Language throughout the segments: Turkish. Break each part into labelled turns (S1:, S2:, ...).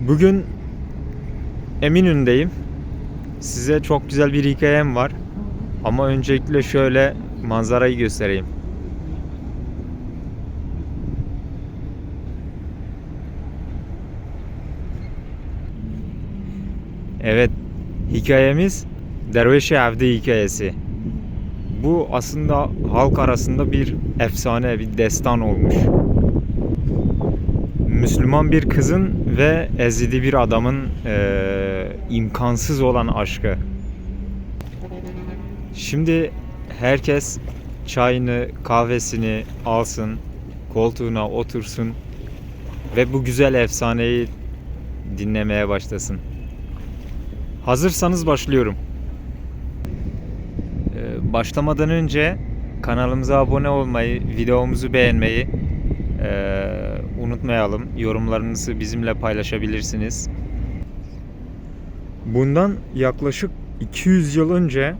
S1: Bugün Eminönü'ndeyim. Size çok güzel bir hikayem var. Ama öncelikle şöyle manzarayı göstereyim. Evet, hikayemiz Derviş-i Avdi hikayesi. Bu aslında halk arasında bir efsane, bir destan olmuş. Müslüman bir kızın ve Ezidi bir adamın eee, imkansız olan aşkı. Şimdi herkes çayını, kahvesini alsın, koltuğuna otursun ve bu güzel efsaneyi dinlemeye başlasın. Hazırsanız başlıyorum. Ee, Başlamadan önce kanalımıza abone olmayı, videomuzu beğenmeyi ee, unutmayalım. Yorumlarınızı bizimle paylaşabilirsiniz. Bundan yaklaşık 200 yıl önce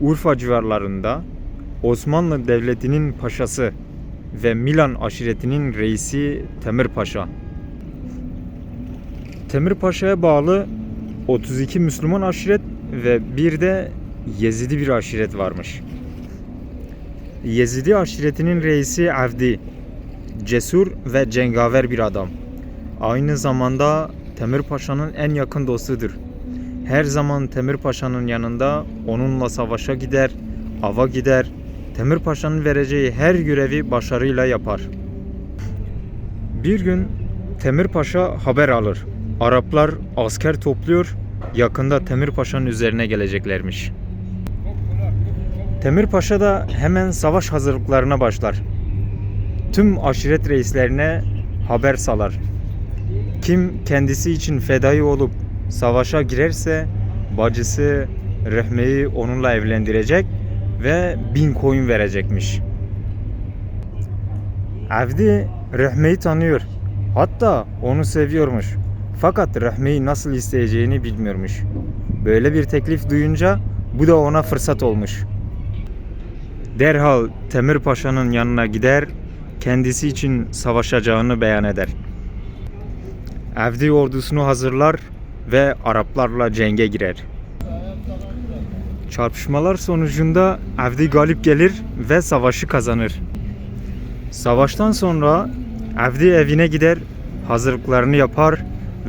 S1: Urfa civarlarında Osmanlı Devleti'nin paşası ve Milan aşiretinin reisi Temir Paşa. Temir Paşa'ya bağlı 32 Müslüman aşiret ve bir de Yezidi bir aşiret varmış. Yezidi aşiretinin reisi Avdi, cesur ve cengaver bir adam. Aynı zamanda Temir Paşa'nın en yakın dostudur. Her zaman Temir Paşa'nın yanında onunla savaşa gider, ava gider. Temir Paşa'nın vereceği her görevi başarıyla yapar. Bir gün Temir Paşa haber alır. Araplar asker topluyor, yakında Temir Paşa'nın üzerine geleceklermiş. Temir Paşa da hemen savaş hazırlıklarına başlar. Tüm aşiret reislerine haber salar. Kim kendisi için fedai olup savaşa girerse bacısı Rehme'yi onunla evlendirecek ve bin koyun verecekmiş. Avdi Rehme'yi tanıyor. Hatta onu seviyormuş. Fakat Rehme'yi nasıl isteyeceğini bilmiyormuş. Böyle bir teklif duyunca bu da ona fırsat olmuş. Derhal Temir Paşa'nın yanına gider, kendisi için savaşacağını beyan eder. Avdi ordusunu hazırlar ve Araplarla cenge girer. Çarpışmalar sonucunda Avdi galip gelir ve savaşı kazanır. Savaştan sonra Avdi evine gider, hazırlıklarını yapar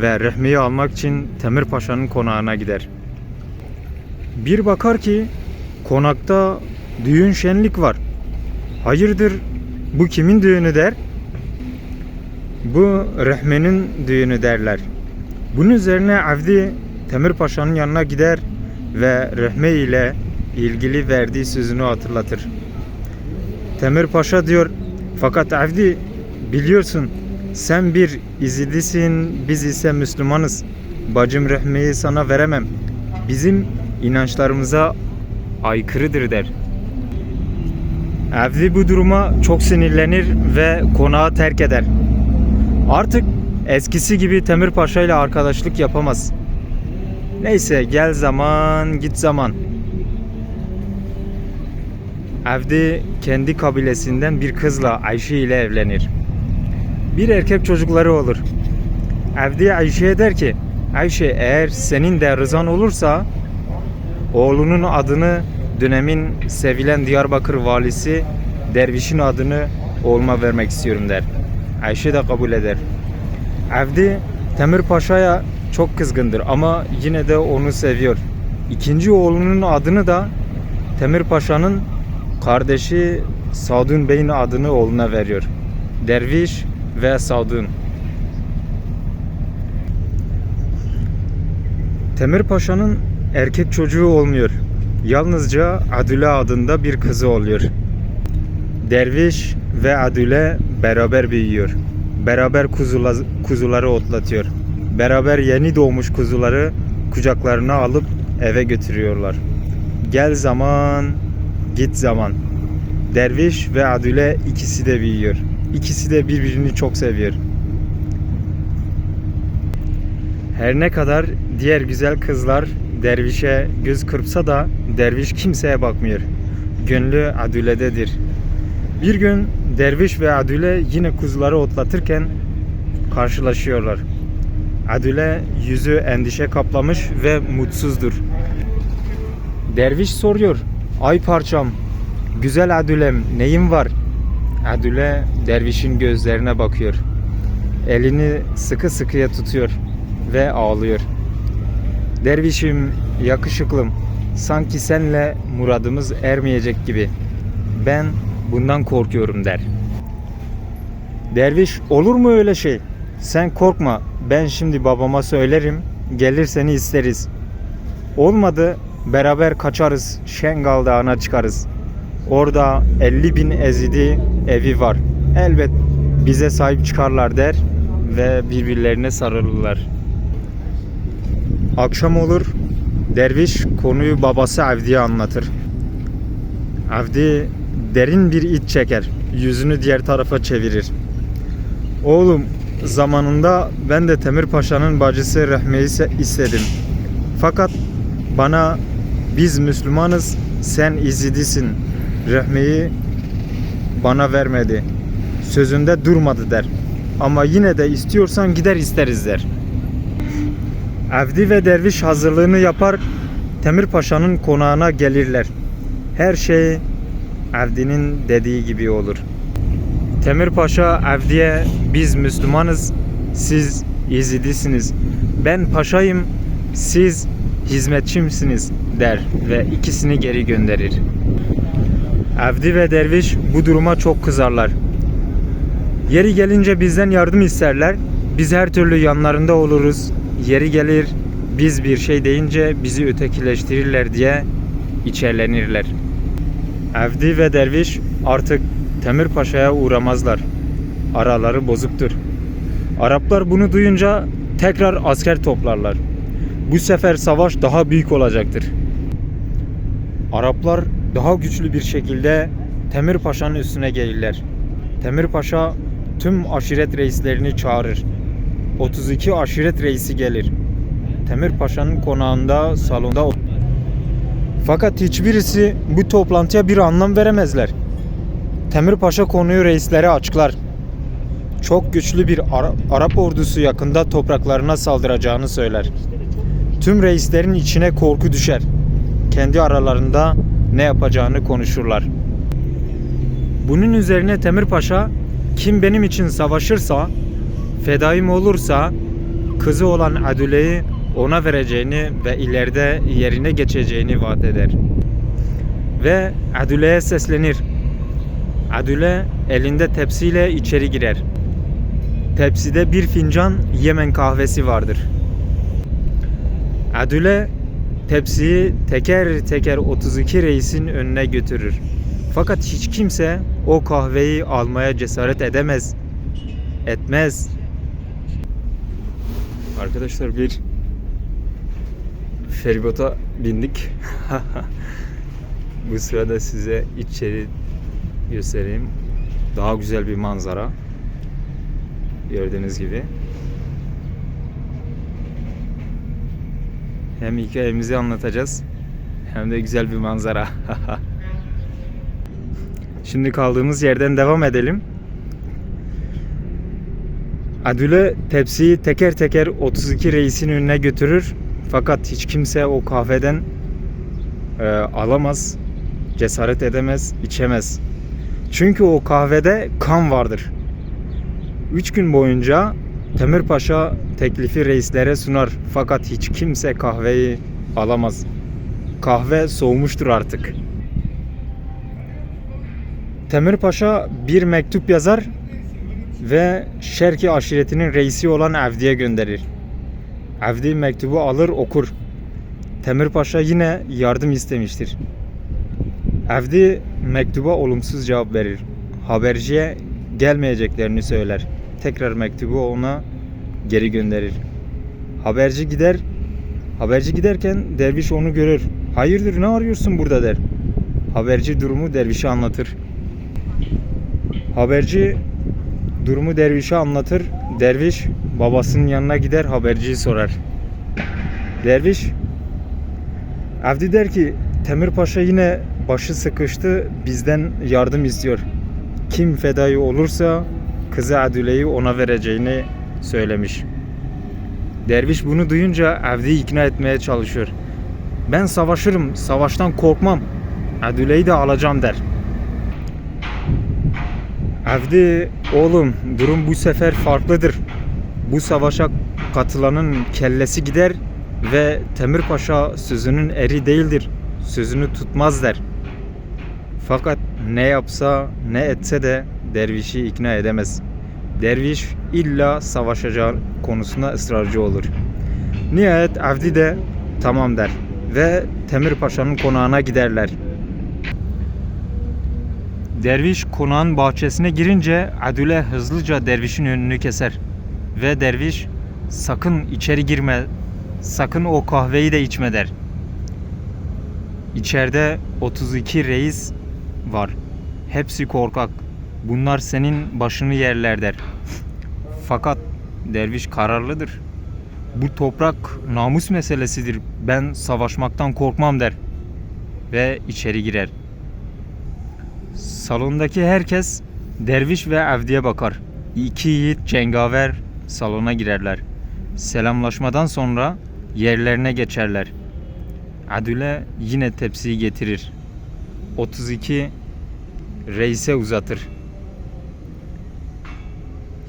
S1: ve Rehmi'yi almak için Temir Paşa'nın konağına gider. Bir bakar ki konakta düğün şenlik var. Hayırdır bu kimin düğünü der? Bu Rehmen'in düğünü derler. Bunun üzerine Avdi Temir Paşa'nın yanına gider ve Rehme ile ilgili verdiği sözünü hatırlatır. Temir Paşa diyor fakat Avdi biliyorsun sen bir İzidisin biz ise Müslümanız. Bacım Rehme'yi sana veremem. Bizim inançlarımıza aykırıdır der. Avdi bu duruma çok sinirlenir ve konağı terk eder. Artık eskisi gibi Temir Paşa ile arkadaşlık yapamaz. Neyse gel zaman git zaman. Avdi kendi kabilesinden bir kızla Ayşe ile evlenir. Bir erkek çocukları olur. Avdi Ayşe'ye der ki Ayşe eğer senin de rızan olursa oğlunun adını dönemin sevilen Diyarbakır valisi Derviş'in adını oğluma vermek istiyorum der. Ayşe de kabul eder. Avdi Temir Paşa'ya çok kızgındır ama yine de onu seviyor. İkinci oğlunun adını da Temir Paşa'nın kardeşi Sadun Bey'in adını oğluna veriyor. Derviş ve Sadun. Temir Paşa'nın erkek çocuğu olmuyor. Yalnızca Adüle adında bir kızı oluyor. Derviş ve Adüle beraber büyüyor. Beraber kuzula, kuzuları otlatıyor. Beraber yeni doğmuş kuzuları kucaklarına alıp eve götürüyorlar. Gel zaman, git zaman. Derviş ve Adüle ikisi de büyüyor. İkisi de birbirini çok seviyor. Her ne kadar diğer güzel kızlar dervişe göz kırpsa da derviş kimseye bakmıyor. Gönlü Adüle'dedir. Bir gün derviş ve Adüle yine kuzuları otlatırken karşılaşıyorlar. Adüle yüzü endişe kaplamış ve mutsuzdur. Derviş soruyor. Ay parçam, güzel Adülem neyin var? Adüle dervişin gözlerine bakıyor. Elini sıkı sıkıya tutuyor ve ağlıyor. Dervişim, yakışıklım, sanki senle muradımız ermeyecek gibi. Ben bundan korkuyorum der. Derviş olur mu öyle şey? Sen korkma. Ben şimdi babama söylerim. Gelir seni isteriz. Olmadı beraber kaçarız. Şengal Dağı'na çıkarız. Orada 50 bin ezidi evi var. Elbet bize sahip çıkarlar der ve birbirlerine sarılırlar. Akşam olur. Derviş konuyu babası Avdi'ye anlatır. Avdi derin bir iç çeker. Yüzünü diğer tarafa çevirir. Oğlum zamanında ben de Temir Paşa'nın bacısı Rahme'yi istedim. Fakat bana biz Müslümanız sen izidisin. Rahme'yi bana vermedi. Sözünde durmadı der. Ama yine de istiyorsan gider isteriz der. Avdi ve derviş hazırlığını yapar. Temir Paşa'nın konağına gelirler. Her şey Avdi'nin dediği gibi olur. Temir Paşa Avdi'ye biz Müslümanız, siz Yezidisiniz. Ben paşayım, siz hizmetçimsiniz der ve ikisini geri gönderir. Avdi ve derviş bu duruma çok kızarlar. Yeri gelince bizden yardım isterler. Biz her türlü yanlarında oluruz. Yeri gelir biz bir şey deyince bizi ötekileştirirler diye içerlenirler. Avdi ve derviş artık Temir Paşa'ya uğramazlar. Araları bozuktur. Araplar bunu duyunca tekrar asker toplarlar. Bu sefer savaş daha büyük olacaktır. Araplar daha güçlü bir şekilde Temir Paşa'nın üstüne gelirler. Temir Paşa tüm aşiret reislerini çağırır. 32 aşiret reisi gelir. Temir Paşa'nın konağında, salonda fakat hiçbirisi bu toplantıya bir anlam veremezler. Temir Paşa konuyu reislere açıklar. Çok güçlü bir Ara- Arap ordusu yakında topraklarına saldıracağını söyler. Tüm reislerin içine korku düşer. Kendi aralarında ne yapacağını konuşurlar. Bunun üzerine Temir Paşa kim benim için savaşırsa, fedaim olursa kızı olan Adüle'yi ona vereceğini ve ileride yerine geçeceğini vaat eder. Ve Adüle'ye seslenir. Adüle elinde tepsiyle içeri girer. Tepside bir fincan Yemen kahvesi vardır. Adüle tepsiyi teker teker 32 reisin önüne götürür. Fakat hiç kimse o kahveyi almaya cesaret edemez. Etmez. Arkadaşlar bir feribota bindik. Bu sırada size içeri göstereyim. Daha güzel bir manzara. Gördüğünüz gibi. Hem hikayemizi anlatacağız hem de güzel bir manzara. Şimdi kaldığımız yerden devam edelim. Adüle tepsiyi teker teker 32 reisin önüne götürür. Fakat hiç kimse o kahveden e, alamaz, cesaret edemez, içemez. Çünkü o kahvede kan vardır. Üç gün boyunca Temir Paşa teklifi reislere sunar fakat hiç kimse kahveyi alamaz. Kahve soğumuştur artık. Temir Paşa bir mektup yazar ve Şerki aşiretinin reisi olan Avdi'ye gönderir. Avdi mektubu alır okur. Temir Paşa yine yardım istemiştir. Avdi mektuba olumsuz cevap verir. Haberciye gelmeyeceklerini söyler. Tekrar mektubu ona geri gönderir. Haberci gider. Haberci giderken derviş onu görür. Hayırdır ne arıyorsun burada der. Haberci durumu dervişe anlatır. Haberci durumu dervişe anlatır. Derviş babasının yanına gider haberciyi sorar. Derviş Avdi der ki Temir Paşa yine başı sıkıştı bizden yardım istiyor. Kim fedayı olursa kızı Adüle'yi ona vereceğini söylemiş. Derviş bunu duyunca Avdi'yi ikna etmeye çalışıyor. Ben savaşırım, savaştan korkmam. Adüle'yi de alacağım der. Avdi, oğlum durum bu sefer farklıdır. Bu savaşa katılanın kellesi gider ve Temür Paşa sözünün eri değildir. Sözünü tutmaz der. Fakat ne yapsa ne etse de dervişi ikna edemez. Derviş illa savaşacağı konusunda ısrarcı olur. Nihayet Avdi de tamam der ve Temür Paşa'nın konağına giderler. Derviş konağın bahçesine girince Adüle hızlıca dervişin önünü keser. Ve derviş sakın içeri girme, sakın o kahveyi de içme der. İçeride 32 reis var. Hepsi korkak. Bunlar senin başını yerler der. Fakat derviş kararlıdır. Bu toprak namus meselesidir. Ben savaşmaktan korkmam der. Ve içeri girer. Salondaki herkes derviş ve Avdi'ye bakar. İki yiğit cengaver salona girerler. Selamlaşmadan sonra yerlerine geçerler. Adüle yine tepsiyi getirir. 32 reise uzatır.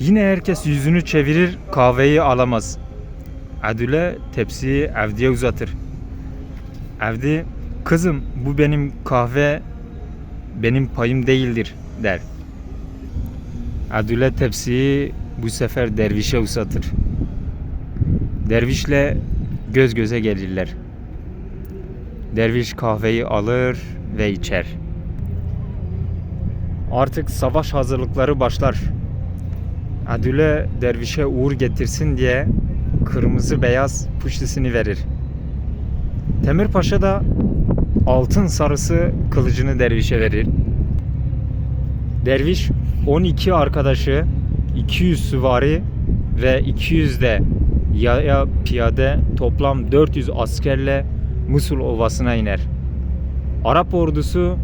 S1: Yine herkes yüzünü çevirir, kahveyi alamaz. Adüle tepsiyi Avdi'ye uzatır. Avdi, kızım bu benim kahve benim payım değildir der. Adüle tepsiyi bu sefer dervişe uzatır. Dervişle göz göze gelirler. Derviş kahveyi alır ve içer. Artık savaş hazırlıkları başlar. Adüle dervişe uğur getirsin diye kırmızı beyaz puştisini verir. Temür Paşa da altın sarısı kılıcını dervişe verir. Derviş 12 arkadaşı, 200 süvari ve 200 de yaya piyade toplam 400 askerle Musul Ovası'na iner. Arap ordusu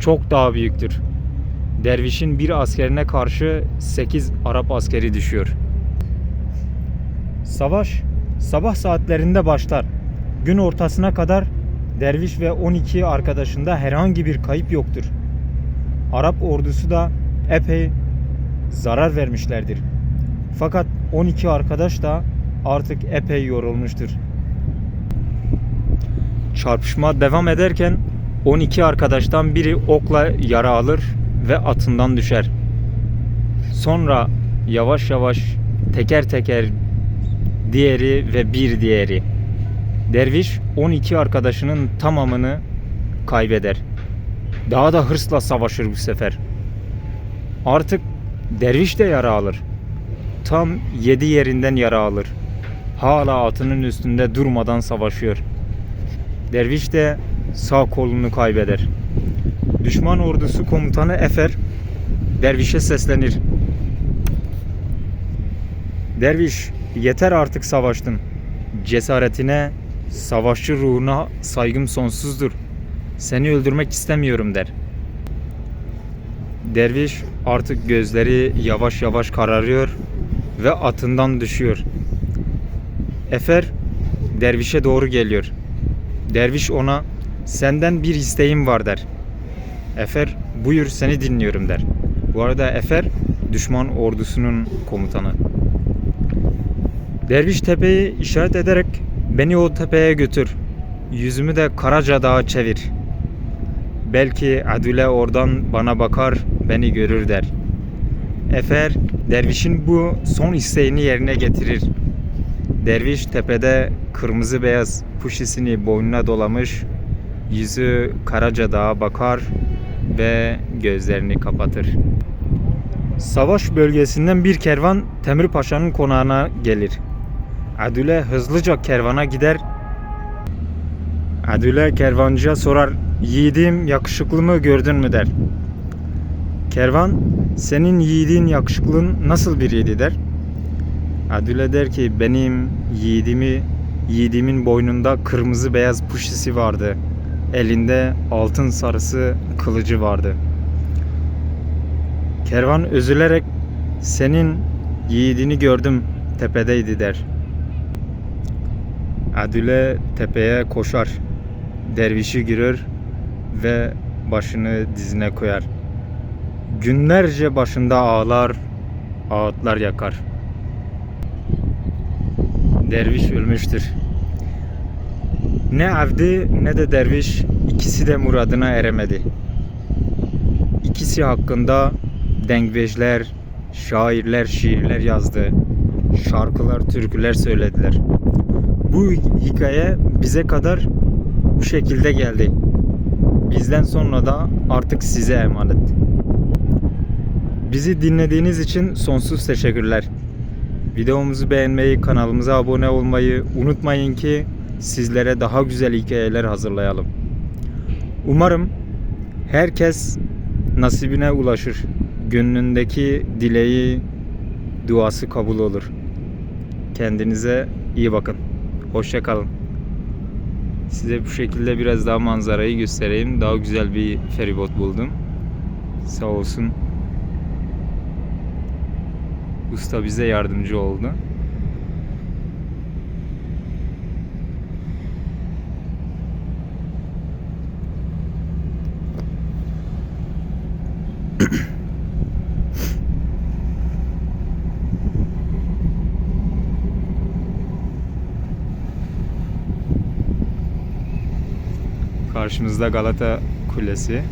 S1: çok daha büyüktür. Dervişin bir askerine karşı 8 Arap askeri düşüyor. Savaş sabah saatlerinde başlar. Gün ortasına kadar Derviş ve 12 arkadaşında herhangi bir kayıp yoktur. Arap ordusu da epey zarar vermişlerdir. Fakat 12 arkadaş da artık epey yorulmuştur. Çarpışma devam ederken 12 arkadaştan biri okla yara alır ve atından düşer. Sonra yavaş yavaş teker teker diğeri ve bir diğeri. Derviş 12 arkadaşının tamamını kaybeder. Daha da hırsla savaşır bu sefer. Artık derviş de yara alır. Tam 7 yerinden yara alır. Hala atının üstünde durmadan savaşıyor. Derviş de sağ kolunu kaybeder. Düşman ordusu komutanı Efer dervişe seslenir. Derviş yeter artık savaştın. Cesaretine, savaşçı ruhuna saygım sonsuzdur. Seni öldürmek istemiyorum der. Derviş artık gözleri yavaş yavaş kararıyor ve atından düşüyor. Efer dervişe doğru geliyor. Derviş ona senden bir isteğim var der. Efer buyur seni dinliyorum der. Bu arada Efer düşman ordusunun komutanı. Derviş tepeyi işaret ederek beni o tepeye götür. Yüzümü de Karaca Dağı çevir. Belki Adüle oradan bana bakar, beni görür der. Efer dervişin bu son isteğini yerine getirir. Derviş tepede kırmızı beyaz puşisini boynuna dolamış, yüzü Karaca Dağı bakar ve gözlerini kapatır. Savaş bölgesinden bir kervan Temür Paşa'nın konağına gelir. Adüle hızlıca kervana gider. Adüle kervancıya sorar, yiğidim yakışıklı mı gördün mü der. Kervan, senin yiğidin yakışıklın nasıl biriydi der. Adüle der ki benim yiğidimi, yiğidimin boynunda kırmızı beyaz puşisi vardı. Elinde altın sarısı kılıcı vardı. Kervan üzülerek senin yiğidini gördüm tepedeydi der. Adile tepeye koşar. Dervişi girer ve başını dizine koyar. Günlerce başında ağlar, ağıtlar yakar. Derviş ölmüştür. Ne avdi ne de derviş ikisi de muradına eremedi. İkisi hakkında dengvejler, şairler şiirler yazdı. Şarkılar, türküler söylediler. Bu hikaye bize kadar bu şekilde geldi. Bizden sonra da artık size emanet. Bizi dinlediğiniz için sonsuz teşekkürler. Videomuzu beğenmeyi, kanalımıza abone olmayı unutmayın ki sizlere daha güzel hikayeler hazırlayalım. Umarım herkes nasibine ulaşır. Gönlündeki dileği, duası kabul olur. Kendinize iyi bakın. Hoşça kalın. Size bu şekilde biraz daha manzarayı göstereyim. Daha güzel bir feribot buldum. Sağ olsun. Usta bize yardımcı oldu. Karşımızda Galata Kulesi.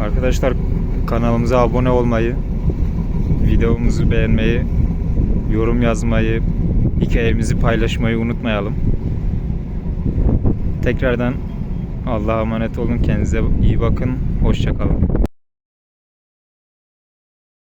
S1: Arkadaşlar kanalımıza abone olmayı, videomuzu beğenmeyi, yorum yazmayı, hikayemizi paylaşmayı unutmayalım. Tekrardan Allah'a emanet olun. Kendinize iyi bakın. Hoşça kalın.